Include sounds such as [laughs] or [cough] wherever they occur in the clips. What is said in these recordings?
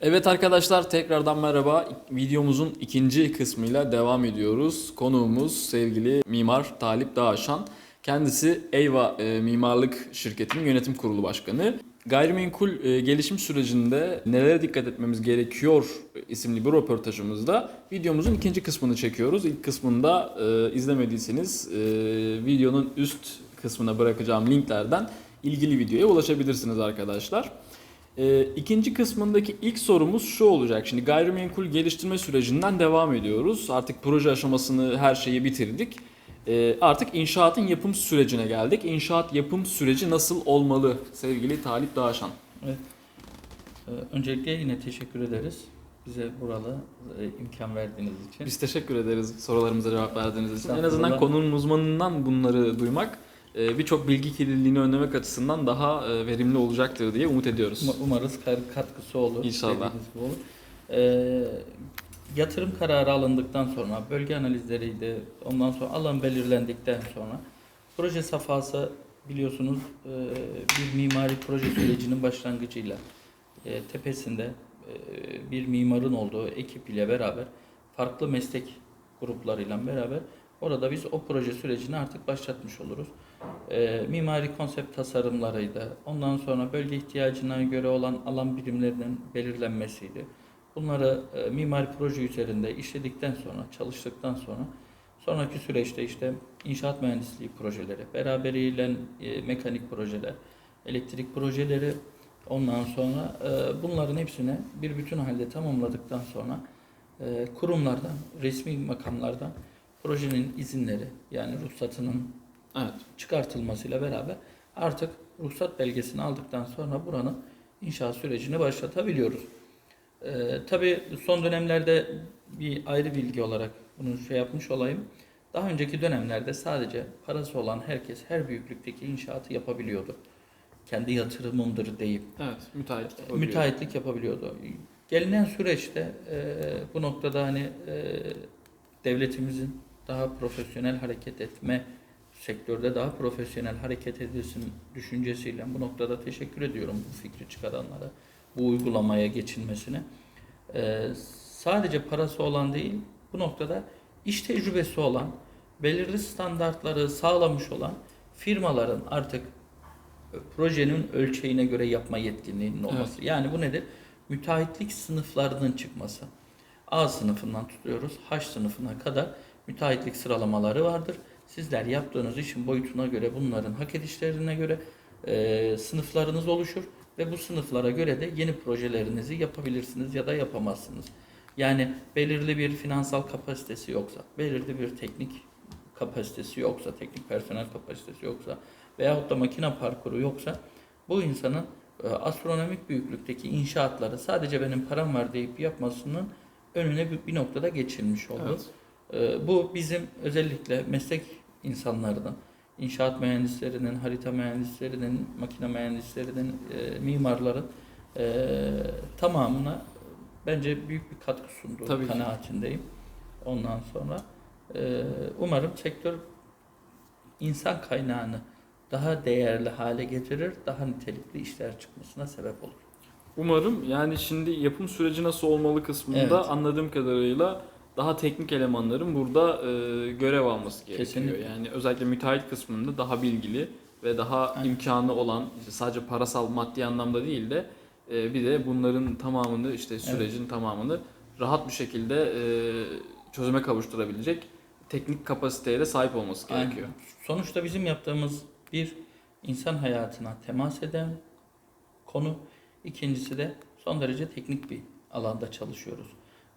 Evet arkadaşlar tekrardan merhaba. Videomuzun ikinci kısmıyla devam ediyoruz. Konuğumuz sevgili mimar Talip Dağaşan. Kendisi Eyva e, Mimarlık Şirketi'nin yönetim kurulu başkanı. Gayrimenkul e, gelişim sürecinde nelere dikkat etmemiz gerekiyor isimli bir röportajımızda videomuzun ikinci kısmını çekiyoruz. İlk kısmında e, izlemediyseniz e, videonun üst kısmına bırakacağım linklerden ilgili videoya ulaşabilirsiniz arkadaşlar. Ee, ikinci kısmındaki ilk sorumuz şu olacak. Şimdi gayrimenkul geliştirme sürecinden devam ediyoruz. Artık proje aşamasını her şeyi bitirdik. Ee, artık inşaatın yapım sürecine geldik. İnşaat yapım süreci nasıl olmalı sevgili Talip Dağaşan? Evet. Ee, Öncelikle yine teşekkür ederiz. Bize buralı e, imkan verdiğiniz için. Biz teşekkür ederiz sorularımıza cevap verdiğiniz için. En azından konunun uzmanından bunları duymak e, birçok bilgi kirliliğini önlemek açısından daha e, verimli olacaktır diye umut ediyoruz. Um- Umarız katkısı olur. İnşallah. gibi olur. Ee, yatırım kararı alındıktan sonra, bölge analizleriydi, ondan sonra alan belirlendikten sonra proje safhası biliyorsunuz e, bir mimari proje sürecinin başlangıcıyla e, tepesinde e, bir mimarın olduğu ekip ile beraber farklı meslek gruplarıyla beraber orada biz o proje sürecini artık başlatmış oluruz. E, mimari konsept tasarımlarıydı. Ondan sonra bölge ihtiyacına göre olan alan birimlerinin belirlenmesiydi. Bunları e, mimari proje üzerinde işledikten sonra, çalıştıktan sonra sonraki süreçte işte inşaat mühendisliği projeleri, beraberiyle e, mekanik projeler, elektrik projeleri, ondan sonra e, bunların hepsini bir bütün halde tamamladıktan sonra e, kurumlardan, resmi makamlardan projenin izinleri yani ruhsatının Evet. çıkartılmasıyla beraber artık ruhsat belgesini aldıktan sonra buranın inşaat sürecini başlatabiliyoruz. Ee, tabii son dönemlerde bir ayrı bilgi olarak bunu şey yapmış olayım. Daha önceki dönemlerde sadece parası olan herkes her büyüklükteki inşaatı yapabiliyordu. Kendi yatırımımdır deyip Evet. Müteahhit. e, müteahhitlik yapabiliyordu. Gelinen süreçte e, bu noktada hani e, devletimizin daha profesyonel hareket etme sektörde daha profesyonel hareket edilsin düşüncesiyle bu noktada teşekkür ediyorum bu fikri çıkaranlara, bu uygulamaya geçilmesine. E, sadece parası olan değil, bu noktada iş tecrübesi olan, belirli standartları sağlamış olan firmaların artık projenin ölçeğine göre yapma yetkinliğinin olması. Yani bu nedir? Müteahhitlik sınıflarının çıkması. A sınıfından tutuyoruz. H sınıfına kadar müteahhitlik sıralamaları vardır. Sizler yaptığınız işin boyutuna göre bunların hak edişlerine göre e, sınıflarınız oluşur ve bu sınıflara göre de yeni projelerinizi yapabilirsiniz ya da yapamazsınız. Yani belirli bir finansal kapasitesi yoksa, belirli bir teknik kapasitesi yoksa, teknik personel kapasitesi yoksa veyahut da makine parkuru yoksa bu insanın e, astronomik büyüklükteki inşaatları sadece benim param var deyip yapmasının önüne bir, bir noktada geçilmiş oldu. Evet. E, Bu bizim özellikle meslek insanlarının, inşaat mühendislerinin, harita mühendislerinin, makine mühendislerinin, e, mimarların e, tamamına bence büyük bir katkı sunduğu Tabii ki. kanaatindeyim. Ondan sonra e, umarım sektör insan kaynağını daha değerli hale getirir, daha nitelikli işler çıkmasına sebep olur. Umarım yani şimdi yapım süreci nasıl olmalı kısmında Evet. anladığım kadarıyla daha teknik elemanların burada e, görev alması gerekiyor. Kesinlikle. Yani özellikle müteahhit kısmında daha bilgili ve daha Aynen. imkanı olan işte sadece parasal maddi anlamda değil de e, bir de bunların tamamını işte sürecin tamamını rahat bir şekilde e, çözüme kavuşturabilecek teknik kapasiteye de sahip olması Aynen. gerekiyor. Sonuçta bizim yaptığımız bir insan hayatına temas eden konu. İkincisi de son derece teknik bir alanda çalışıyoruz.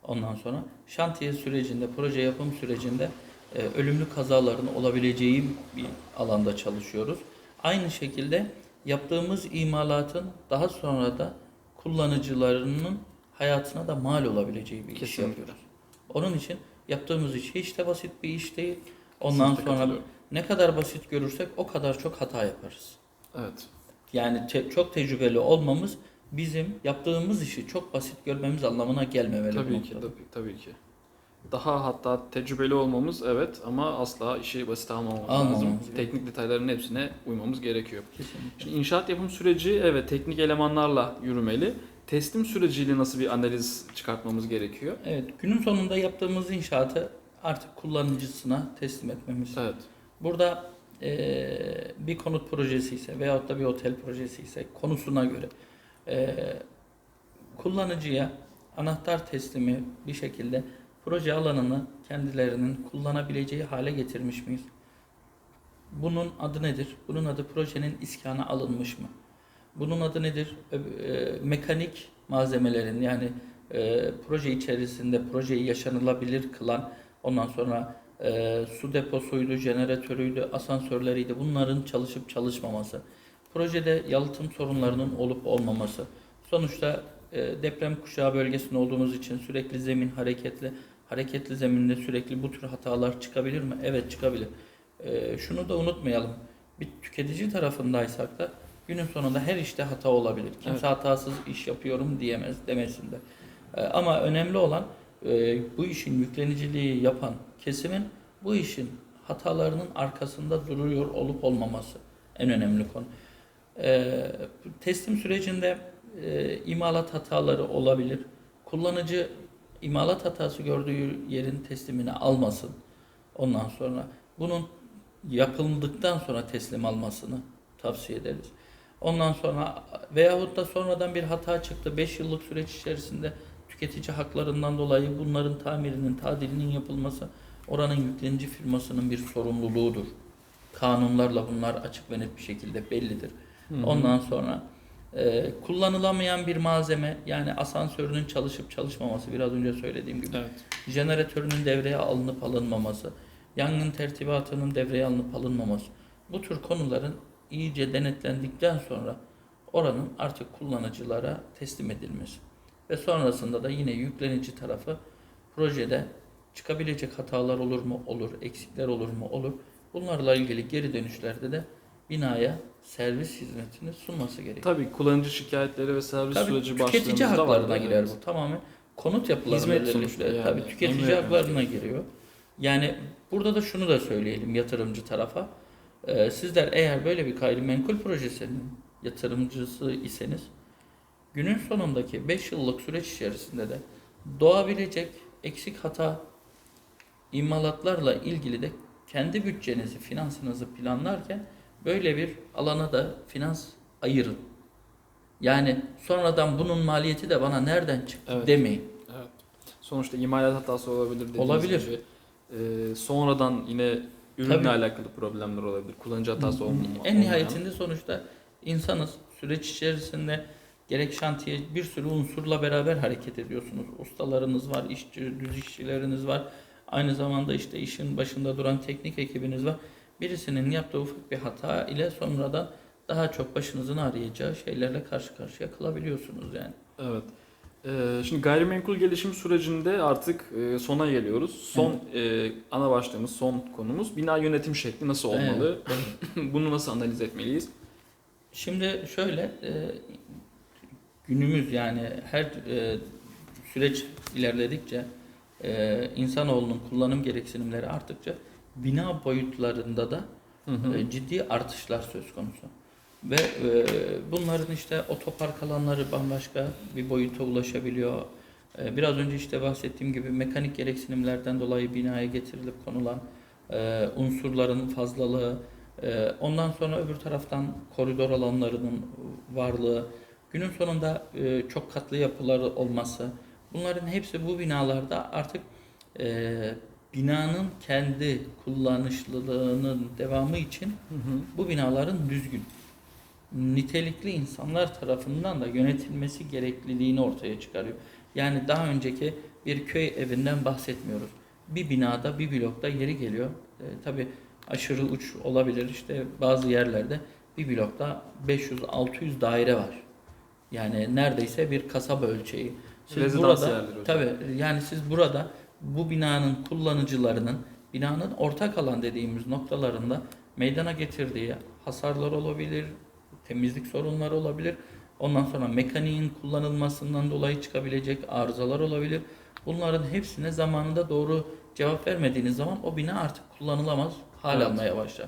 Ondan sonra şantiye sürecinde, proje yapım sürecinde e, ölümlü kazaların olabileceği bir alanda çalışıyoruz. Aynı şekilde yaptığımız imalatın daha sonra da kullanıcılarının hayatına da mal olabileceği bir iş Kesinlikle. yapıyoruz. Onun için yaptığımız iş hiç de basit bir iş değil. Ondan Kesinlikle sonra ne kadar basit görürsek o kadar çok hata yaparız. Evet. Yani te- çok tecrübeli olmamız bizim yaptığımız işi çok basit görmemiz anlamına gelmemeli. Tabii ki, tabii, tabii ki. Daha hatta tecrübeli olmamız evet ama asla işi basit almamamız Almamamız lazım. gerekiyor. Teknik detayların hepsine uymamız gerekiyor. Kesinlikle. Şimdi inşaat yapım süreci evet teknik elemanlarla yürümeli. teslim süreciyle nasıl bir analiz çıkartmamız gerekiyor? Evet, günün sonunda yaptığımız inşaatı artık kullanıcısına teslim etmemiz. Evet. Burada eee, bir konut projesi ise veyahut da bir otel projesi ise konusuna göre eee, kullanıcıya anahtar teslimi bir şekilde proje alanını kendilerinin kullanabileceği hale getirmiş miyiz? Bunun adı nedir? Bunun adı projenin iskana alınmış mı? Bunun adı nedir? E, mekanik malzemelerin yani e, proje içerisinde projeyi yaşanılabilir kılan ondan sonra e, su deposuydu, jeneratörüydü, asansörleriydi bunların çalışıp çalışmaması. Projede yalıtım sorunlarının olup olmaması. Sonuçta e, deprem kuşağı bölgesinde olduğumuz için sürekli zemin hareketli. Hareketli zeminde sürekli bu tür hatalar çıkabilir mi? Evet çıkabilir. E, şunu da unutmayalım. Bir tüketici tarafındaysak da günün sonunda her işte hata olabilir. Kimse Evet. hatasız iş yapıyorum diyemez demesin de. E, ama önemli olan e, bu işin yükleniciliği yapan kesimin bu işin hatalarının arkasında duruyor olup olmaması en önemli konu. E, teslim sürecinde e, imalat hataları olabilir. Kullanıcı imalat hatası gördüğü yerin teslimini almasın. Ondan sonra bunun yapıldıktan sonra teslim almasını tavsiye ederiz. Ondan sonra veyahut da sonradan bir hata çıktı. 5 yıllık süreç içerisinde tüketici haklarından dolayı bunların tamirinin, tadilinin yapılması oranın yüklenici firmasının bir sorumluluğudur. Kanunlarla bunlar açık ve net bir şekilde bellidir. Ondan sonra e, kullanılamayan bir malzeme yani asansörünün çalışıp çalışmaması biraz önce söylediğim gibi Evet. jeneratörünün devreye alınıp alınmaması, yangın tertibatının devreye alınıp alınmaması. Bu tür konuların iyice denetlendikten sonra oranın artık kullanıcılara teslim edilmesi. Ve sonrasında da yine yüklenici tarafı projede çıkabilecek hatalar olur mu? Olur. Eksikler olur mu? Olur. Bunlarla ilgili geri dönüşlerde de binaya servis hizmetini sunması gerekiyor. Tabii kullanıcı şikayetleri ve servis Tabii süreci tüketici başlığımızda var. haklarına girer bu. Tamamen konut yapılarında Hizmet sonuçta yani. Tabii tüketici Emre- haklarına giriyor. Yani burada da şunu da söyleyelim yatırımcı tarafa. Ee, sizler eğer böyle bir gayrimenkul projesinin yatırımcısı iseniz günün sonundaki 5 yıllık süreç içerisinde de doğabilecek eksik hata imalatlarla ilgili de kendi bütçenizi, finansınızı planlarken böyle bir alana da finans ayırın. Yani sonradan bunun maliyeti de bana nereden çıktı Evet. demeyin. Evet. Sonuçta imalat hatası olabilir Olabilir. gibi. Ee, sonradan yine ürünle Tabii. alakalı problemler olabilir. Kullanıcı hatası olmama. En olmayan. nihayetinde sonuçta insanız. Süreç içerisinde gerek şantiye bir sürü unsurla beraber hareket ediyorsunuz. Ustalarınız var, işçi, düz işçileriniz var. Aynı zamanda işte işin başında duran teknik ekibiniz var. Birisinin yaptığı ufak bir hata ile sonradan daha çok başınızın ağrıyacağı şeylerle karşı karşıya kalabiliyorsunuz yani. Evet. Ee, şimdi gayrimenkul gelişim sürecinde artık e, sona geliyoruz. Son e, ana başlığımız, son konumuz bina yönetim şekli nasıl olmalı? [laughs] Bunu nasıl analiz etmeliyiz? Şimdi şöyle e, günümüz yani her e, süreç ilerledikçe e, insanoğlunun kullanım gereksinimleri arttıkça bina boyutlarında da Hı hı. e, ciddi artışlar söz konusu. Ve e, bunların işte otopark alanları bambaşka bir boyuta ulaşabiliyor. E, biraz önce işte bahsettiğim gibi mekanik gereksinimlerden dolayı binaya getirilip konulan e, unsurların fazlalığı, e, ondan sonra öbür taraftan koridor alanlarının varlığı, günün sonunda e, çok katlı yapılar olması, bunların hepsi bu binalarda artık e, binanın kendi kullanışlılığının devamı için Hı hı. bu binaların düzgün, nitelikli insanlar tarafından da yönetilmesi gerekliliğini ortaya çıkarıyor. Yani daha önceki bir köy evinden bahsetmiyoruz. Bir binada, bir blokta yeri geliyor. E, Tabi aşırı uç olabilir. İşte bazı yerlerde bir blokta 500-600 daire var. Yani neredeyse bir kasaba ölçeği. Siz Rezidans burada, yerleri hocam. tabii yani siz burada bu binanın kullanıcılarının binanın ortak alan dediğimiz noktalarında meydana getirdiği hasarlar olabilir, temizlik sorunları olabilir. Ondan sonra mekaniğin kullanılmasından dolayı çıkabilecek arızalar olabilir. Bunların hepsine zamanında doğru cevap vermediğiniz zaman o bina artık kullanılamaz hal Evet. almaya başlar.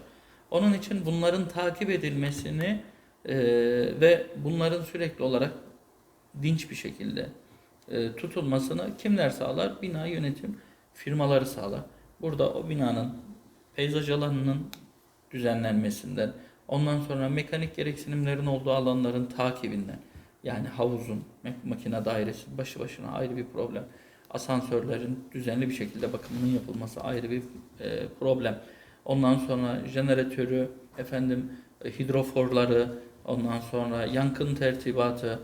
Onun için bunların takip edilmesini e, ve bunların sürekli olarak dinç bir şekilde e, tutulmasını kimler sağlar? Bina yönetim firmaları sağlar. Burada o binanın peyzaj alanının düzenlenmesinden, ondan sonra mekanik gereksinimlerin olduğu alanların takibinden, yani havuzun, mak- makine dairesi başı başına ayrı bir problem. Asansörlerin düzenli bir şekilde bakımının yapılması ayrı bir e, problem. Ondan sonra jeneratörü, efendim e, hidroforları, ondan sonra yankın tertibatı,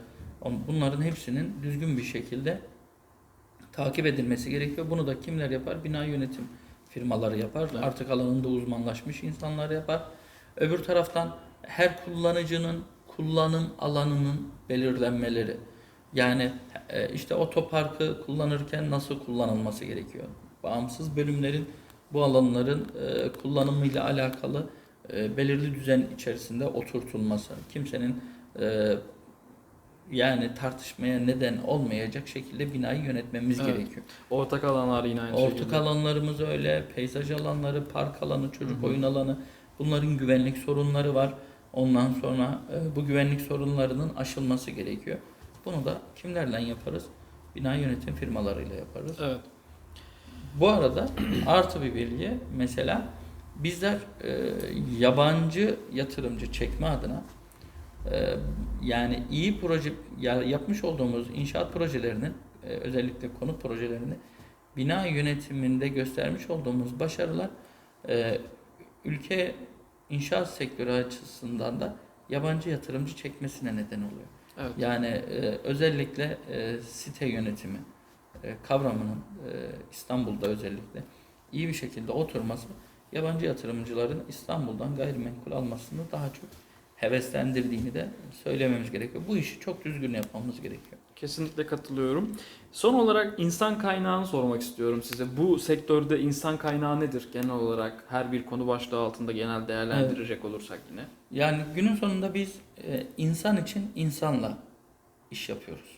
bunların hepsinin düzgün bir şekilde takip edilmesi gerekiyor. Bunu da kimler yapar? Bina yönetim firmaları yapar. Evet. Artık alanında uzmanlaşmış insanlar yapar. Öbür taraftan her kullanıcının kullanım alanının belirlenmeleri. Yani e, işte otoparkı kullanırken nasıl kullanılması gerekiyor? Bağımsız bölümlerin bu alanların e, kullanımıyla alakalı e, belirli düzen içerisinde oturtulması. Kimsenin yani tartışmaya neden olmayacak şekilde binayı yönetmemiz Evet. gerekiyor. Ortak alanlar yine aynı Ortak şekilde. alanlarımız öyle, peyzaj alanları, park alanı, çocuk Hı hı. oyun alanı. Bunların güvenlik sorunları var. Ondan sonra e, bu güvenlik sorunlarının aşılması gerekiyor. Bunu da kimlerle yaparız? Bina yönetim firmalarıyla yaparız. Evet. Bu arada [clears throat] artı bir bilgi mesela bizler e, yabancı yatırımcı çekme adına yani iyi proje ya, yapmış olduğumuz inşaat projelerinin e, özellikle konut projelerini bina yönetiminde göstermiş olduğumuz başarılar e, ülke inşaat sektörü açısından da yabancı yatırımcı çekmesine neden oluyor. Evet. Yani e, özellikle e, site yönetimi e, kavramının e, İstanbul'da özellikle iyi bir şekilde oturması yabancı yatırımcıların İstanbul'dan gayrimenkul almasını daha çok heveslendirdiğini de söylememiz gerekiyor. Bu işi çok düzgün yapmamız gerekiyor. Kesinlikle katılıyorum. Son olarak insan kaynağını sormak istiyorum size. Bu sektörde insan kaynağı nedir genel olarak? Her bir konu başlığı altında genel değerlendirecek olursak yine. Yani günün sonunda biz e, insan için insanla iş yapıyoruz.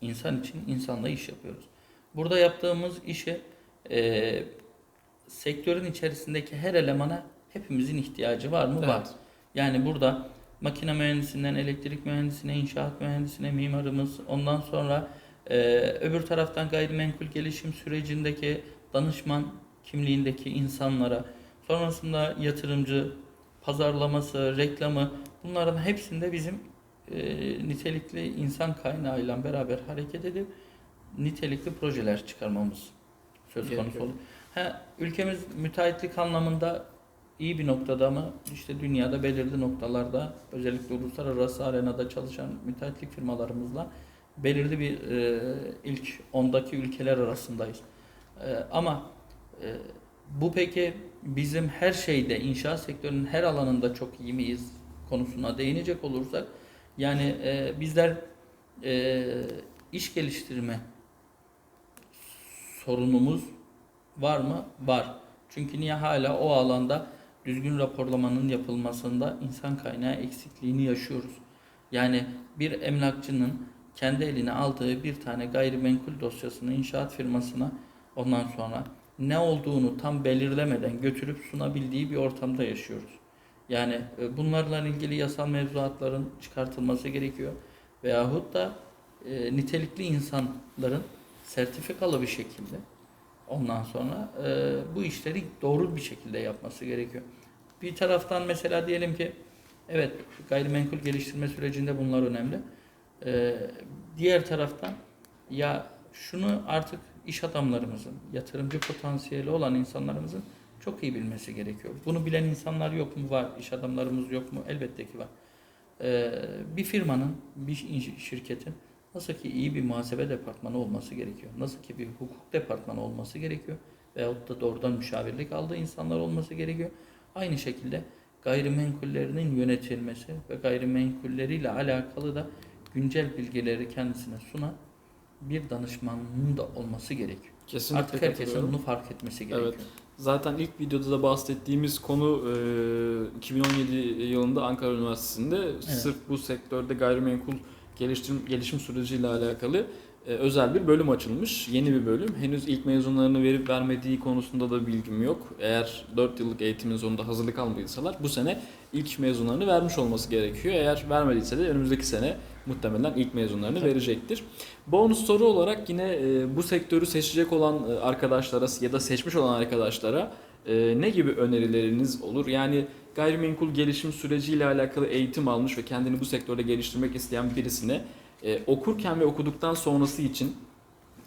İnsan için insanla iş yapıyoruz. Burada yaptığımız işi e, sektörün içerisindeki her elemana hepimizin ihtiyacı var mı? Var. Yani burada makine mühendisinden elektrik mühendisine, inşaat mühendisine, mimarımız, ondan sonra e, öbür taraftan gayrimenkul gelişim sürecindeki danışman kimliğindeki insanlara, sonrasında yatırımcı, pazarlaması, reklamı bunların hepsinde bizim e, nitelikli insan kaynağıyla beraber hareket edip nitelikli projeler çıkarmamız söz konusu oluyor. Ha, ülkemiz müteahhitlik anlamında iyi bir noktada mı? İşte dünyada belirli noktalarda özellikle uluslararası arenada çalışan müteahhitlik firmalarımızla belirli bir e, ilk ondaki ülkeler arasındayız. E, ama e, bu peki bizim her şeyde inşaat sektörünün her alanında çok iyi miyiz konusuna değinecek olursak yani e, bizler e, iş geliştirme sorunumuz var mı? Var. Çünkü niye hala o alanda düzgün raporlamanın yapılmasında insan kaynağı eksikliğini yaşıyoruz. Yani bir emlakçının kendi eline aldığı bir tane gayrimenkul dosyasını inşaat firmasına ondan sonra ne olduğunu tam belirlemeden götürüp sunabildiği bir ortamda yaşıyoruz. Yani e, bunlarla ilgili yasal mevzuatların çıkartılması gerekiyor. Veyahut da e, nitelikli insanların sertifikalı bir şekilde ondan sonra e, bu işleri doğru bir şekilde yapması gerekiyor. Bir taraftan mesela diyelim ki evet gayrimenkul geliştirme sürecinde bunlar önemli. E, diğer taraftan ya şunu artık iş adamlarımızın, yatırımcı potansiyeli olan insanlarımızın çok iyi bilmesi gerekiyor. Bunu bilen insanlar yok mu? Var. İş adamlarımız yok mu? Elbette ki var. Ee, bir firmanın, bir şi- şirketin nasıl ki iyi bir muhasebe departmanı olması gerekiyor. Nasıl ki bir hukuk departmanı olması gerekiyor. Veyahut da doğrudan müşavirlik aldığı insanlar olması gerekiyor. Aynı şekilde gayrimenkullerinin yönetilmesi ve gayrimenkulleriyle alakalı da güncel bilgileri kendisine sunan bir danışmanın da olması gerekiyor. Kesinlikle Artık herkesin bunu fark etmesi gerekiyor. Zaten ilk videoda da bahsettiğimiz konu e, 2017 yılında Ankara Üniversitesi'nde sırf bu sektörde gayrimenkul geliştim, gelişim süreciyle alakalı e, özel bir bölüm açılmış. Yeni bir bölüm. Henüz ilk mezunlarını verip vermediği konusunda da bilgim yok. Eğer 4 yıllık eğitimin sonunda hazırlık almadıysalar bu sene ilk mezunlarını vermiş olması gerekiyor. Eğer vermediyse de önümüzdeki sene muhtemelen ilk mezunlarını Tabii. verecektir. Bonus soru olarak yine e, bu sektörü seçecek olan e, arkadaşlara ya da seçmiş olan arkadaşlara e, ne gibi önerileriniz olur? Yani gayrimenkul gelişim süreciyle alakalı eğitim almış ve kendini bu sektörde geliştirmek isteyen birisine e, okurken ve okuduktan sonrası için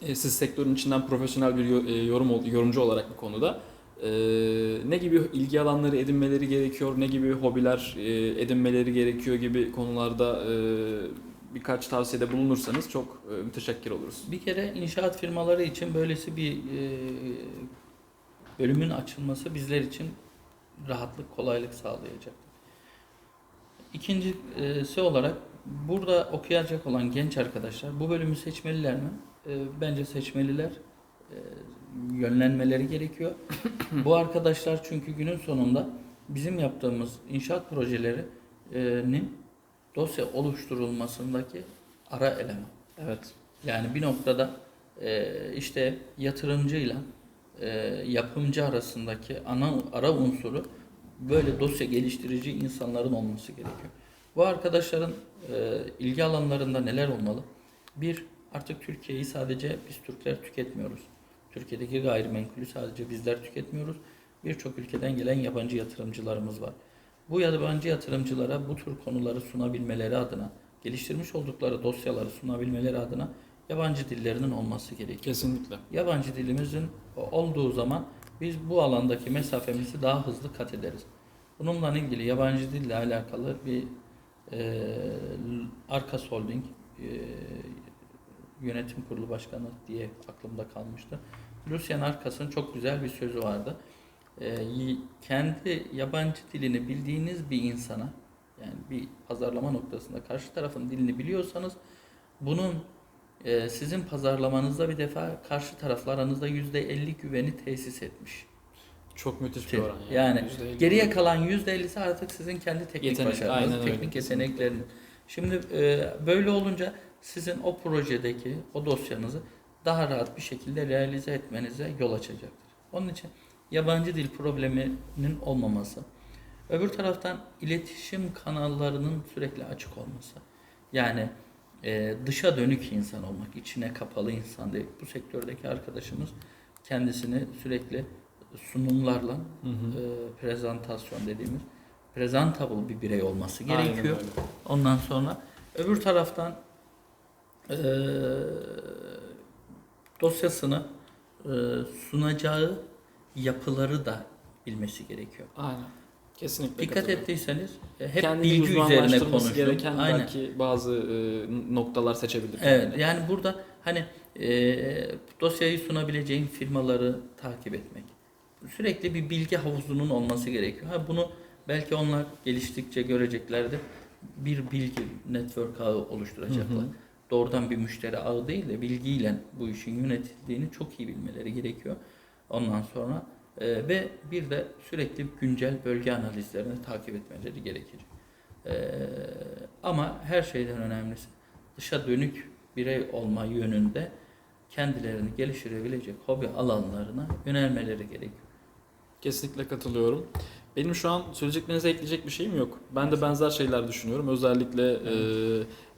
e, siz sektörün içinden profesyonel bir e, yorum yorumcu olarak bu konuda e, ne gibi ilgi alanları edinmeleri gerekiyor, ne gibi hobiler e, edinmeleri gerekiyor gibi konularda e, birkaç tavsiyede bulunursanız çok e, müteşekkir oluruz. Bir kere inşaat firmaları için böylesi bir e, bölümün açılması bizler için rahatlık, kolaylık sağlayacak. İkincisi olarak burada okuyacak olan genç arkadaşlar bu bölümü seçmeliler mi? E, bence seçmeliler. E, yönlenmeleri gerekiyor. [coughs] bu arkadaşlar çünkü günün sonunda bizim yaptığımız inşaat projelerinin dosya oluşturulmasındaki ara eleman. Evet. Yani bir noktada e, işte yatırımcıyla e, yapımcı arasındaki ana ara unsuru böyle dosya geliştirici insanların olması gerekiyor. Bu arkadaşların e, ilgi alanlarında neler olmalı? Bir, artık Türkiye'yi sadece biz Türkler tüketmiyoruz. Türkiye'deki gayrimenkulü sadece bizler tüketmiyoruz. Birçok ülkeden gelen yabancı yatırımcılarımız var. Bu yabancı yatırımcılara bu tür konuları sunabilmeleri adına, geliştirmiş oldukları dosyaları sunabilmeleri adına yabancı dillerinin olması gerekiyor. Kesinlikle. Yabancı dilimizin olduğu zaman biz bu alandaki mesafemizi daha hızlı kat ederiz. Bununla ilgili yabancı dille alakalı bir e, Arkas Holding e, yönetim kurulu başkanı diye aklımda kalmıştı. Lucian Arkas'ın çok güzel bir sözü vardı. E, kendi yabancı dilini bildiğiniz bir insana yani bir pazarlama noktasında karşı tarafın dilini biliyorsanız bunun e, sizin pazarlamanızda bir defa karşı tarafla aranızda %50 güveni tesis etmiş. Çok müthiş bir Yani, oran yani %50. geriye kalan %50'si artık sizin kendi teknik Yetenek, başarınız, teknik yetenekleriniz. Şimdi e, böyle olunca sizin o projedeki o dosyanızı daha rahat bir şekilde realize etmenize yol açacaktır. Onun için yabancı dil probleminin olmaması. Öbür taraftan iletişim kanallarının sürekli açık olması. Yani e, dışa dönük insan olmak, içine kapalı insan değil. Bu sektördeki arkadaşımız kendisini sürekli sunumlarla Hı hı. e, prezentasyon dediğimiz presentable bir birey olması gerekiyor. Ondan sonra öbür taraftan e, dosyasını e, sunacağı yapıları da bilmesi gerekiyor. Aynen. Kesinlikle. Dikkat ettiyseniz e, hep Kendini bilgi üzerine konuştum. gereken Aynen. belki bazı e, noktalar seçebilir. Evet yani burada hani e, dosyayı sunabileceğin firmaları takip etmek. Sürekli bir bilgi havuzunun olması gerekiyor. Ha bunu belki onlar geliştikçe göreceklerdir. Bir bilgi network ağı oluşturacaklar. Hı hı. Doğrudan bir müşteri ağı değil de bilgiyle bu işin yönetildiğini çok iyi bilmeleri gerekiyor. Ondan sonra e, ve bir de sürekli güncel bölge analizlerini takip etmeleri gerekir. E, ama her şeyden önemlisi dışa dönük birey olma yönünde kendilerini geliştirebilecek hobi alanlarına yönelmeleri gerekiyor. Kesinlikle katılıyorum. Benim şu an söyleyeceklerinize ekleyecek bir şeyim yok. Ben de benzer şeyler düşünüyorum. Özellikle e,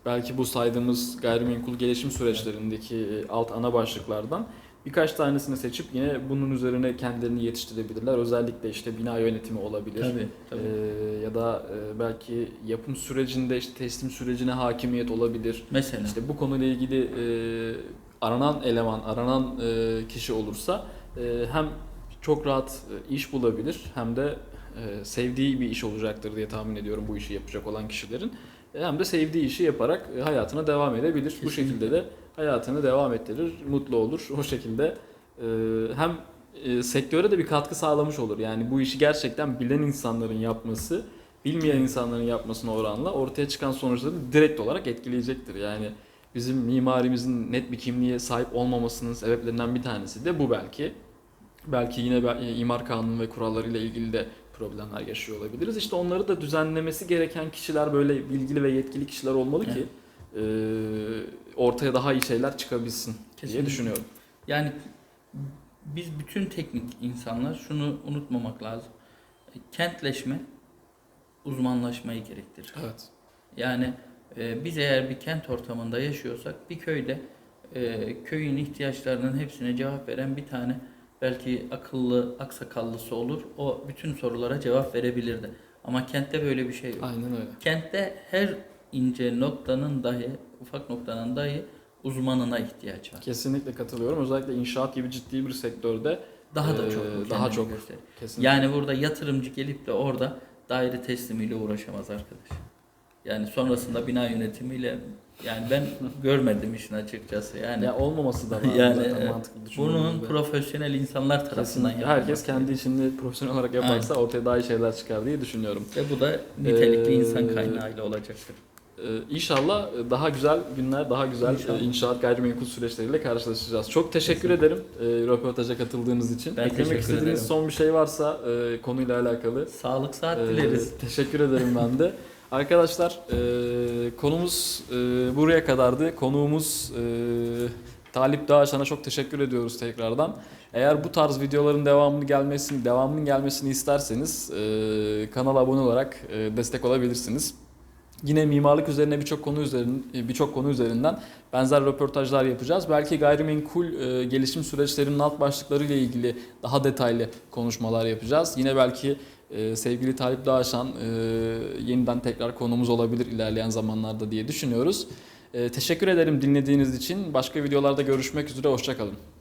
belki bu saydığımız gayrimenkul gelişim süreçlerindeki e, alt ana başlıklardan birkaç tanesini seçip yine bunun üzerine kendilerini yetiştirebilirler. Özellikle işte bina yönetimi olabilir. Tabii, tabii. E, ya da e, belki yapım sürecinde işte teslim sürecine hakimiyet olabilir. Mesela İşte bu konuyla ilgili e, aranan eleman, aranan e, kişi olursa e, hem çok rahat e, iş bulabilir hem de e, sevdiği bir iş olacaktır diye tahmin ediyorum bu işi yapacak olan kişilerin. E, Hem de sevdiği işi yaparak hayatına devam edebilir. Bu Kesinlikle. şekilde de hayatını devam ettirir, mutlu olur. O şekilde e, hem e, sektöre de bir katkı sağlamış olur. Yani bu işi gerçekten bilen insanların yapması, bilmeyen insanların yapmasına oranla ortaya çıkan sonuçları direkt olarak etkileyecektir. Yani bizim mimarimizin net bir kimliğe sahip olmamasının sebeplerinden bir tanesi de bu belki. Belki yine e, imar kanunu ve kurallarıyla ilgili de problemler yaşıyor olabiliriz. İşte onları da düzenlemesi gereken kişiler böyle bilgili ve yetkili kişiler olmalı ki e, ortaya daha iyi şeyler çıkabilsin diye Kesinlikle. düşünüyorum. Yani biz bütün teknik insanlar şunu unutmamak lazım. Kentleşme uzmanlaşmayı gerektirir. Evet. Yani e, biz eğer bir kent ortamında yaşıyorsak bir köyde e, köyün ihtiyaçlarının hepsine cevap veren bir tane belki akıllı aksakallısı olur. O bütün sorulara cevap verebilirdi. Ama kentte böyle bir şey yok. Aynen öyle. Kentte her ince noktanın dahi, ufak noktanın dahi uzmanına ihtiyaç var. Kesinlikle katılıyorum. Özellikle inşaat gibi ciddi bir sektörde Daha da Ee, çok bu daha çok. gösterir. kesinlikle. Yani burada yatırımcı gelip de orada daire teslimiyle uğraşamaz arkadaş. Yani sonrasında bina yönetimiyle yani ben [laughs] görmedim işin açıkçası. Yani ya olmaması da [laughs] var Yani, zaten e, mantıklı bunun profesyonel insanlar tarafından yapılması Herkes kendi işini profesyonel olarak yaparsa ortaya daha iyi şeyler çıkar diye düşünüyorum. ve bu da nitelikli Ee, insan kaynağıyla olacaktır. Ee, İnşallah daha güzel günler, daha güzel İnşallah. e, inşaat gayrimenkul süreçleriyle karşılaşacağız. Çok teşekkür ederim e, röportaja katıldığınız için. Ben Eklemek istediğiniz ederim. son bir şey varsa e, konuyla alakalı Sağlık saat e, dileriz. teşekkür ederim ben de. [laughs] Arkadaşlar e, konumuz e, buraya kadardı. Konuğumuz e, Talip Dağaşan'a çok teşekkür ediyoruz tekrardan. Eğer bu tarz videoların devamını gelmesini, devamının gelmesini isterseniz e, kanala abone olarak e, destek olabilirsiniz. Yine mimarlık üzerine birçok konu üzerinden birçok konu üzerinden benzer röportajlar yapacağız. Belki gayrimenkul e, gelişim süreçlerinin alt başlıkları ile ilgili daha detaylı konuşmalar yapacağız. Yine belki e, sevgili Talip Dağaşan e, yeniden tekrar konumuz olabilir ilerleyen zamanlarda diye düşünüyoruz. E, teşekkür ederim dinlediğiniz için. Başka videolarda görüşmek üzere. Hoşçakalın.